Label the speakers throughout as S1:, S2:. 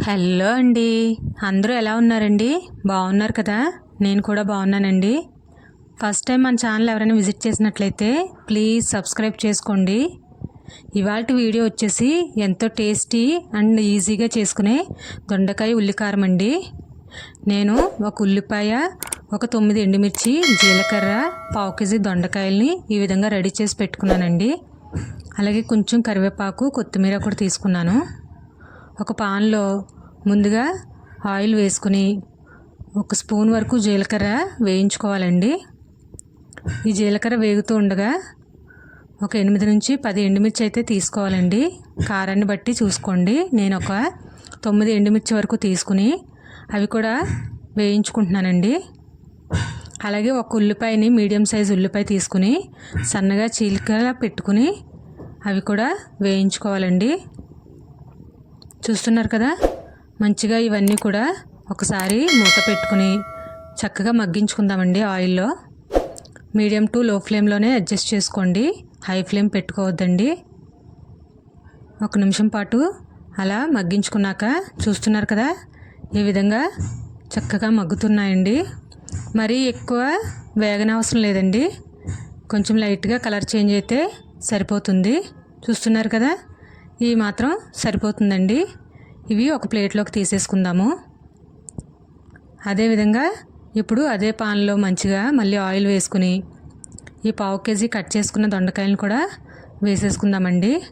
S1: Hello అండి. అందరూ ఎలా ఉన్నారండి? బాగున్నారు కదా? నేను కూడా బాగున్నానండి. ఫస్ట్ టైం మన ఛానల్ ఎవరైనా విజిట్ చేసినట్లయితే ప్లీజ్ సబ్స్క్రైబ్ చేసుకోండి. ఇవాళ వీడియో వచ్చేసి ఎంతో టేస్టీ అండ్ ఈజీగా చేసుకునే దొండకాయ ఉల్లికారం అండి. నేను ఒక ఉల్లిపాయ ఒక తొమ్మిది ఎండుమిర్చి జీలకర్ర పావు కేజీ దొండకాయల్ని ఈ విధంగా రెడీ చేసి పెట్టుకున్నానండి. అలాగే కొంచెం కరివేపాకు కొత్తిమీర కూడా తీసుకున్నాను. ఒక పాన్లో ముందుగా ఆయిల్ వేసుకుని ఒక స్పూన్ వరకు జీలకర్ర వేయించుకోవాలండి. ఈ జీలకర్ర వేగుతూ ఉండగా ఒక ఎనిమిది నుంచి పది ఎండుమిర్చి అయితే తీసుకోవాలండి. కారాన్ని బట్టి చూసుకోండి. నేను ఒక తొమ్మిది ఎండుమిర్చి వరకు తీసుకుని అవి కూడా వేయించుకుంటున్నానండి. అలాగే ఒక ఉల్లిపాయని మీడియం సైజ్ ఉల్లిపాయ తీసుకుని సన్నగా చీలికలా పెట్టుకుని అవి కూడా వేయించుకోవాలండి. చూస్తున్నారు కదా? మంచిగా ఇవన్నీ కూడా ఒకసారి మూత పెట్టుకుని చక్కగా మగ్గించుకుందామండి ఆయిల్లో. మీడియం టు లో ఫ్లేమ్లోనే అడ్జస్ట్ చేసుకోండి. హై ఫ్లేమ్ పెట్టుకోవద్దండి. ఒక నిమిషం పాటు అలా మగ్గించుకున్నాక చూస్తున్నారు కదా? ఈ విధంగా చక్కగా మగ్గుతున్నాయండి. మరీ ఎక్కువ వేగనవసరం లేదండి. కొంచెం లైట్గా కలర్ చేంజ్ అయితే సరిపోతుంది. చూస్తున్నారు కదా? ఇవి మాత్రం సరిపోతుందండి. ఇవి ఒక ప్లేట్లోకి తీసేసుకుందాము. అదేవిధంగా ఇప్పుడు అదే పాన్లో మంచిగా మళ్ళీ ఆయిల్ వేసుకుని ఈ పావు కేజీ కట్ చేసుకున్న దొండకాయలను కూడా వేసేసుకుందామండి.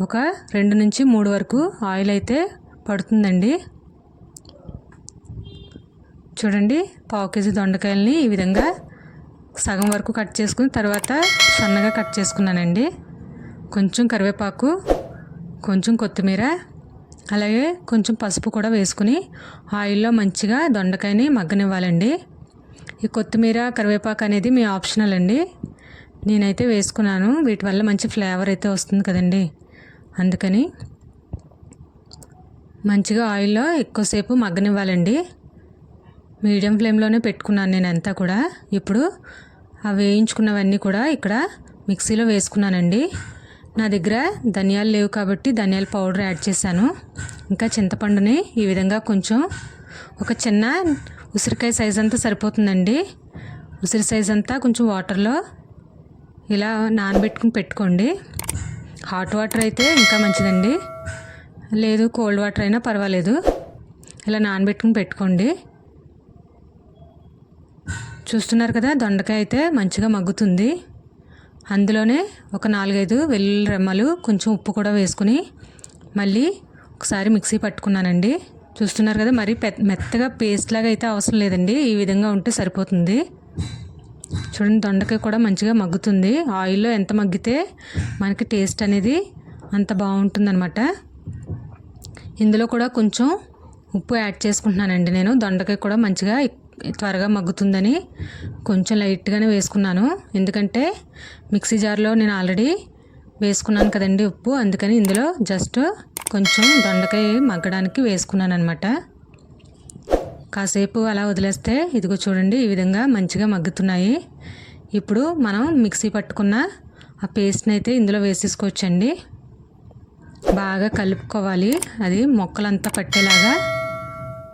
S1: ఒక రెండు నుంచి మూడు వరకు ఆయిల్ అయితే పడుతుందండి. చూడండి పావు కేజీ దొండకాయలని ఈ విధంగా సగం వరకు కట్ చేసుకుని తర్వాత సన్నగా కట్ చేసుకున్నానండి. కొంచెం కరివేపాకు కొంచెం కొత్తిమీర అలాగే కొంచెం పసుపు కూడా వేసుకుని ఆయిల్లో మంచిగా దొండకాయని మగ్గనివ్వాలండి. ఈ కొత్తిమీర కరివేపాకు అనేది మీ ఆప్షనల్ అండి. నేనైతే వేసుకున్నాను. వీటి వల్ల మంచి ఫ్లేవర్ అయితే వస్తుంది కదండి. అందుకని మంచిగా ఆయిల్లో ఎక్కువసేపు మగ్గనివ్వాలండి. మీడియం ఫ్లేమ్లోనే పెట్టుకున్నాను నేను అంతా కూడా. ఇప్పుడు ఆ వేయించుకున్నవన్నీ కూడా ఇక్కడ మిక్సీలో వేసుకున్నానండి. నా దగ్గర ధనియాలు లేవు కాబట్టి ధనియాల పౌడర్ యాడ్ చేశాను. ఇంకా చింతపండుని ఈ విధంగా కొంచెం ఒక చిన్న ఉసిరికాయ సైజ్ అంతా సరిపోతుందండి. ఉసిరి సైజ్ అంతా కొంచెం వాటర్లో ఇలా నానబెట్టుకుని పెట్టుకోండి. హాట్ వాటర్ అయితే ఇంకా మంచిదండి. లేదు కోల్డ్ వాటర్ అయినా పర్వాలేదు. ఇలా నానబెట్టుకుని పెట్టుకోండి. చూస్తున్నారు కదా దొండకాయ అయితే మంచిగా మగ్గుతుంది. అందులోనే ఒక నాలుగైదు వెల్లుల్లి రెమ్మలు కొంచెం ఉప్పు కూడా వేసుకుని మళ్ళీ ఒకసారి మిక్సీ పట్టుకున్నానండి. చూస్తున్నారు కదా మరి మెత్తగా పేస్ట్ లాగా అయితే అవసరం లేదండి. ఈ విధంగా ఉంటే సరిపోతుంది. చూడండి దొండకాయ కూడా మంచిగా మగ్గుతుంది. ఆయిల్లో ఎంత మగ్గితే మనకి టేస్ట్ అనేది అంత బాగుంటుందన్నమాట. ఇందులో కూడా కొంచెం ఉప్పు యాడ్ చేసుకుంటున్నానండి నేను. దొండకాయ కూడా మంచిగా త్వరగా మగ్గుతుందని కొంచెం లైట్గానే వేసుకున్నాను. ఎందుకంటే మిక్సీ జార్లో నేను ఆల్రెడీ వేసుకున్నాను కదండి ఉప్పు. అందుకని ఇందులో జస్ట్ కొంచెం దొండకాయ మగ్గడానికి వేసుకున్నాను అనమాట కాసేపు అలా వదిలేస్తే ఇదిగో చూడండి ఈ విధంగా మంచిగా మగ్గుతున్నాయి. ఇప్పుడు మనం మిక్సీ పట్టుకున్న ఆ పేస్ట్ని అయితే ఇందులో వేసేసుకోవచ్చండి. బాగా కలుపుకోవాలి. అది మొక్కలంతా పట్టేలాగా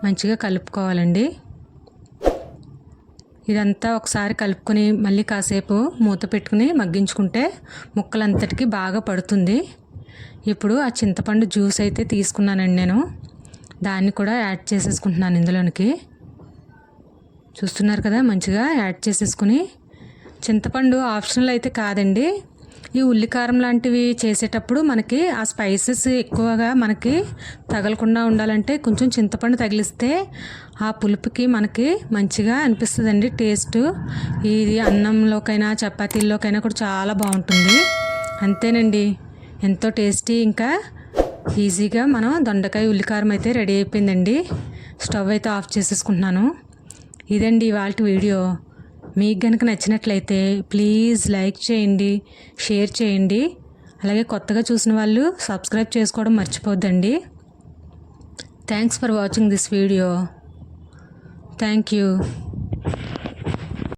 S1: మంచిగా కలుపుకోవాలండి. ఇదంతా ఒకసారి కలుపుకొని మళ్ళీ కాసేపు మూత పెట్టుకుని మగ్గించుకుంటే ముక్కలంతటికి బాగా పడుతుంది. ఇప్పుడు ఆ చింతపండు జ్యూస్ అయితే తీసుకున్నానండి నేను. దాన్ని కూడా యాడ్ చేసేసుకుంటున్నాను ఇందులోనికి. చూస్తున్నారు కదా మంచిగా యాడ్ చేసేసుకుని. చింతపండు ఆప్షనల్ అయితే కాదండి. ఈ ఉల్లికారం లాంటివి చేసేటప్పుడు మనకి ఆ స్పైసెస్ ఎక్కువగా మనకి తగలకుండా ఉండాలంటే కొంచెం చింతపండు తగిలిస్తే ఆ పులుపుకి మనకి మంచిగా అనిపిస్తుందండి. టేస్ట్ ఇది అన్నంలోకైనా చపాతీల్లోకైనా కూడా చాలా బాగుంటుంది. అంతేనండి. ఎంతో టేస్టీ ఇంకా ఈజీగా మనం దొండకాయ ఉల్లికారం అయితే రెడీ అయిపోయిందండి. స్టవ్ అయితే ఆఫ్ చేసేసుకుంటున్నాను. ఇదండి ఇవాళ వీడియో. మీకు కనుక నచ్చినట్లయితే ప్లీజ్ లైక్ చేయండి షేర్ చేయండి. అలాగే కొత్తగా చూసిన వాళ్ళు సబ్స్క్రైబ్ చేసుకోవడం మర్చిపోద్దండి. Thanks for watching this video thank you